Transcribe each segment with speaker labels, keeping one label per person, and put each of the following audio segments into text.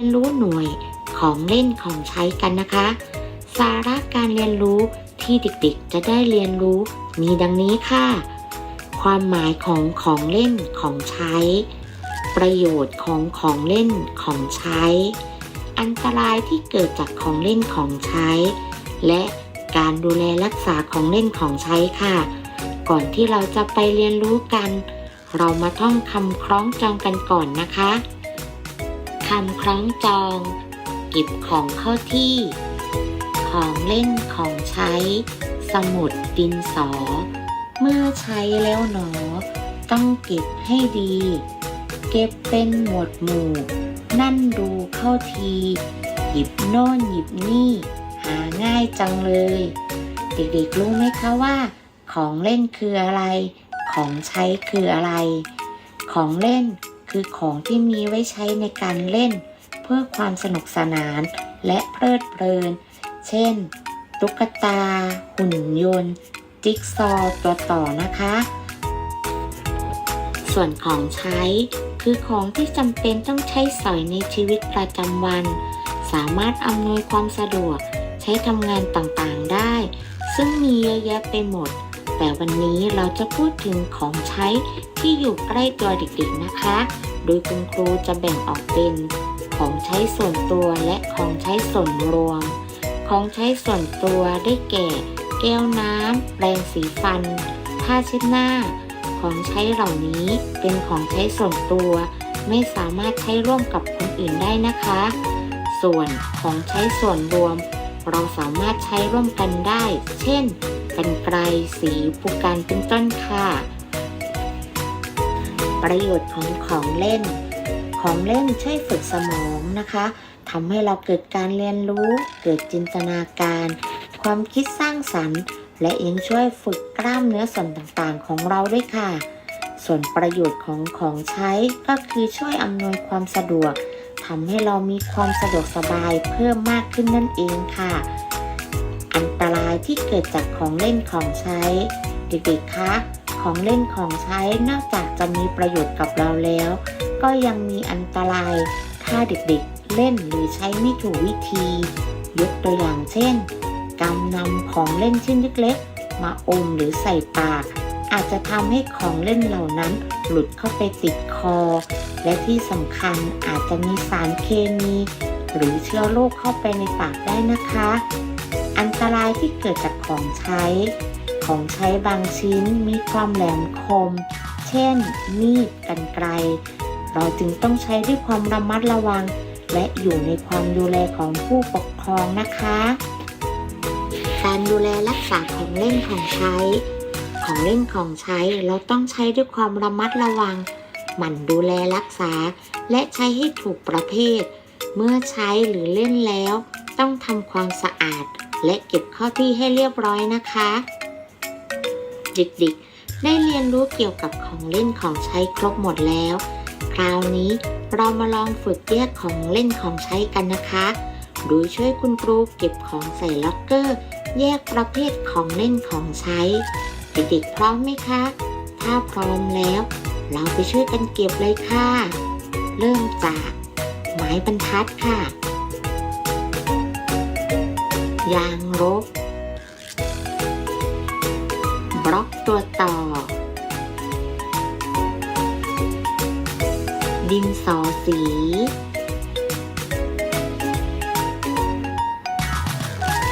Speaker 1: เรียนรู้หน่วยของเล่นของใช้กันนะคะ สาระการเรียนรู้ที่เด็กๆ จะได้เรียนรู้มีดังนี้ค่ะ ความหมายของของเล่นของใช้ ประโยชน์ของของเล่นของใช้ อันตรายที่เกิดจากของเล่นของใช้ และการดูแลรักษาของเล่นของใช้ค่ะ ก่อนที่เราจะไปเรียนรู้กัน เรามาท่องคำคล้องจองกันก่อนนะคะ คำคล้องจอง เก็บของเข้าที่ ของเล่นของใช้ สมุดดินสอ เมื่อใช้แล้วหนอ ต้องเก็บให้ดี เก็บเป็นหมวดหมู่ นั่นดูเข้าที หยิบโน่นหยิบนี่ หาง่ายจังเลย เด็กๆรู้ไหมคะว่า ของเล่นคืออะไร ของใช้คืออะไร ของเล่น คือของที่มีไว้ใช้ในการเล่น เพื่อความสนุกสนานและเพลิดเพลิน เช่น ตุ๊กตา หุ่นยนต์ จิ๊กซอว์ตัวต่อนะคะ ส่วนของใช้ คือของที่จำเป็นต้องใช้สอยในชีวิตประจำวัน สามารถอำนวยความสะดวกใช้ทำงานต่างๆได้ ซึ่งมีเยอะแยะไปหมด แต่วันนี้เราจะพูดถึงของใช้ที่อยู่ใกล้ตัวเด็กๆนะคะ โดยคุณครูจะแบ่งออกเป็น ของใช้ส่วนตัวและของใช้ส่วนรวม ของใช้ส่วนตัวได้แก่ แก้วน้ำแปรงสีฟัน ผ้าเช็ดหน้า ของใช้เหล่านี้เป็นของใช้ส่วนตัว ไม่สามารถใช้ร่วมกับคนอื่นได้นะคะ ส่วนของใช้ส่วนรวม เราสามารถใช้ร่วมกันได้ เช่น กรรไกรสีผูกการเป็นต้นค่ะ ประโยชน์ของของเล่น ของเล่นช่วยฝึกสมองนะคะทำให้เราเกิดการเรียนรู้ เกิดจินตนาการ ความคิดสร้างสรรค์ และยังช่วยฝึกกล้ามเนื้อส่วนต่างๆ ของเราด้วยค่ะ ส่วนประโยชน์ของของใช้ก็คือช่วยอำนวยความสะดวกทำให้เรามีความสะดวกสบายเพิ่มมากขึ้นนั่นเองค่ะายที่เกิดจากของเล่นของใช้ เด็กๆ คะ ของเล่นของใช้นอกจากจะมีประโยชน์กับเราแล้ว ก็ยังมีอันตราย ถ้าเด็กๆ เล่นหรือใช้ไม่ถูกวิธี ยกตัวอย่างเช่น การนำของเล่นชิ้นเล็กๆ มาอมหรือใส่ปาก อาจจะทำให้ของเล่นเหล่านั้นหลุดเข้าไปติดคอ และที่สำคัญอาจจะมีสารเคมี หรือเชื้อโรคเข้าไปในปากได้นะคะ ตรายที่เกิดจากของใช้ ของใช้บางชิ้นมีความแหลมคม เช่น มีดกรรไกรเราจึงต้องใช้ด้วยความระมัดระวัง และอยู่ในความดูแลของผู้ปกครองนะคะ การดูแลรักษาของเล่นของใช้ ของเล่นของใช้เราต้องใช้ด้วยความระมัดระวัง หมั่นดูแลรักษา และใช้ให้ถูกประเภท เมื่อใช้หรือเล่นแล้ว ต้องทำความสะอาด และเก็บข้าที่ให้เรียบร้อยนะคะ เด็กๆ ได้เรียนรู้เกี่ยวกับของเล่นของใช้ครบหมดแล้ว คราวนี้เรามาลองฝึกแยกของเล่นของใช้กันนะคะ โดยช่วยคุณครูเก็บของใส่ล็อกเกอร์ แยกประเภทของเล่นของใช้ เด็กๆพร้อมไหมคะ ถ้าพร้อมแล้ว เราไปช่วยกันเก็บเลยค่ะ เริ่มจาก ไม้บรรทัดค่ะ ยางลบบล็อกตัวต่อ ดินสอสี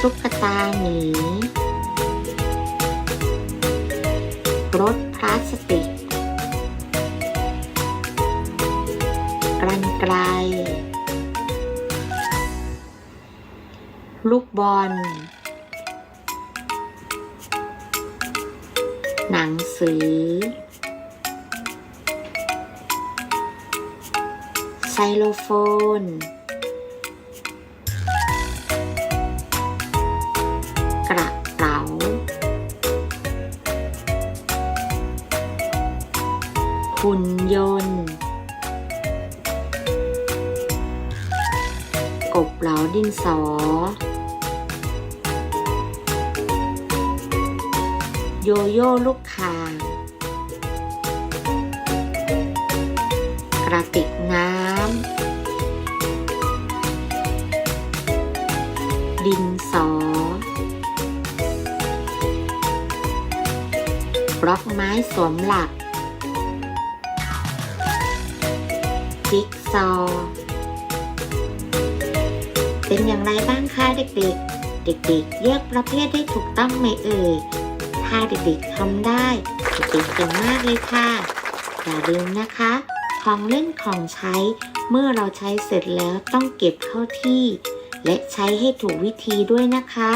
Speaker 1: ตุ๊กตาหมีรถพลาสติก กรรไกร ลูกบอล หนังสือ ไซโลโฟน บเหลาดินสอ โยโย่ลูกคางกระติกน้ำ ดินสอบล็อกไม้สวมหลัก จิ๊กซอว์ เป็นอย่างไรบ้างคะเด็กๆ เด็กๆเลือกประเภทได้ถูกต้องไหมเอ่ย ถ้าเด็กๆทำได้เด็กๆเก่งมากเลยค่ะ อย่าลืมนะคะ ของเล่นของใช้ เมื่อเราใช้เสร็จแล้วต้องเก็บเข้าที่ และใช้ให้ถูกวิธีด้วยนะคะ